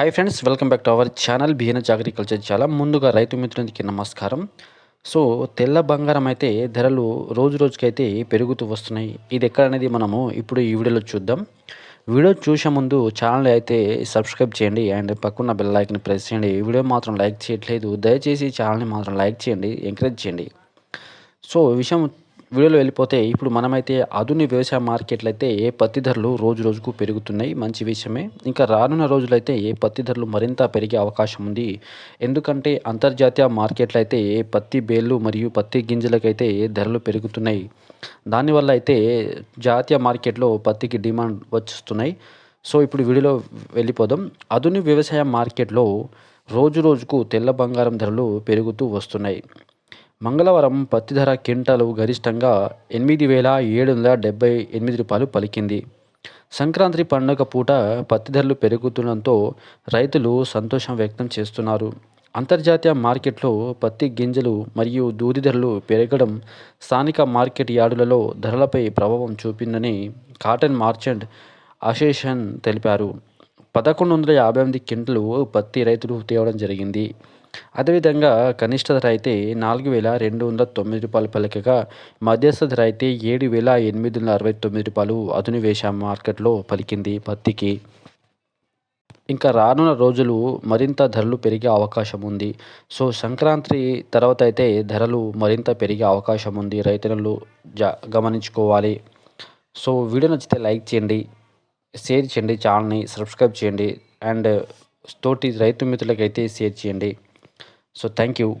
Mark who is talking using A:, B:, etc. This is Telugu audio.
A: Hi friends welcome back to our channel BNH agriculture చాలా ముందుగా రైతు మిత్రులకి నమస్కారం. సో తెల్ల బంగారం అయితే ధరలు రోజు రోజుకైతే పెరుగుతూ వస్తున్నాయి. ఇది ఎక్కడ అనేది మనము ఇప్పుడు ఈ వీడియోలో చూద్దాం. వీడియో చూసే ముందు ఛానల్ అయితే సబ్స్క్రైబ్ చేయండి అండ్ పక్కన బెల్ లైక్ని ప్రెస్ చేయండి. ఈ వీడియో మాత్రం లైక్ చేయట్లేదు. దయచేసి ఛానల్ని మాత్రం లైక్ చేయండి ఎంకరేజ్ చేయండి. సో విషయం వీడియోలో వెళ్ళిపోతే ఇప్పుడు మనమైతే ఆధునిక వ్యవసాయ మార్కెట్లు అయితే ఏ పత్తి ధరలు రోజు రోజుకు పెరుగుతున్నాయి మంచి విషయమే. ఇంకా రానున్న రోజులైతే ఏ పత్తి ధరలు మరింత పెరిగే అవకాశం ఉంది. ఎందుకంటే అంతర్జాతీయ మార్కెట్లు అయితే ఏ పత్తి బేళ్ళు మరియు పత్తి గింజలకైతే ధరలు పెరుగుతున్నాయి. దానివల్ల అయితే జాతీయ మార్కెట్లో పత్తికి డిమాండ్ వస్తున్నాయి సో ఇప్పుడు వీడియోలో వెళ్ళిపోదాం. ఆధునిక వ్యవసాయ మార్కెట్లో రోజు రోజుకు తెల్ల బంగారం ధరలు పెరుగుతూ వస్తున్నాయి. మంగళవారం పత్తి ధర క్వింటాలు గరిష్టంగా ఎనిమిది వేల ఏడు వందల డెబ్బై ఎనిమిది రూపాయలు పలికింది. సంక్రాంతి పండుగ పూట పత్తి ధరలు పెరుగుతుండటంతో రైతులు సంతోషం వ్యక్తం చేస్తున్నారు. అంతర్జాతీయ మార్కెట్లో పత్తి గింజలు మరియు దూది ధరలు పెరగడం స్థానిక మార్కెట్ యార్డులలో ధరలపై ప్రభావం చూపిందని కాటన్ మార్చెంట్ అసోసియేషన్ తెలిపారు. పదకొండు వందల యాభై ఎనిమిది క్వింటలు పత్తి రైతులు తేవడం జరిగింది. అదేవిధంగా కనిష్ట ధర అయితే నాలుగు వేల రెండు వందల తొమ్మిది రూపాయలు పలికగా మధ్యస్థ ధర అయితే ఏడు వేల ఎనిమిది వందల అరవై తొమ్మిది రూపాయలు అధునివేశ మార్కెట్లో పలికింది పత్తికి. ఇంకా రానున్న రోజులు మరింత ధరలు పెరిగే అవకాశం ఉంది. సో సంక్రాంతి తర్వాత అయితే ధరలు మరింత పెరిగే అవకాశం ఉంది. రైతులు జా గమనించుకోవాలి. సో వీడియో నచ్చితే లైక్ చేయండి షేర్ చేయండి ఛానల్ని సబ్స్క్రైబ్ చేయండి అండ్ తోటి రైతు మిత్రులకైతే షేర్ చేయండి. so thank you.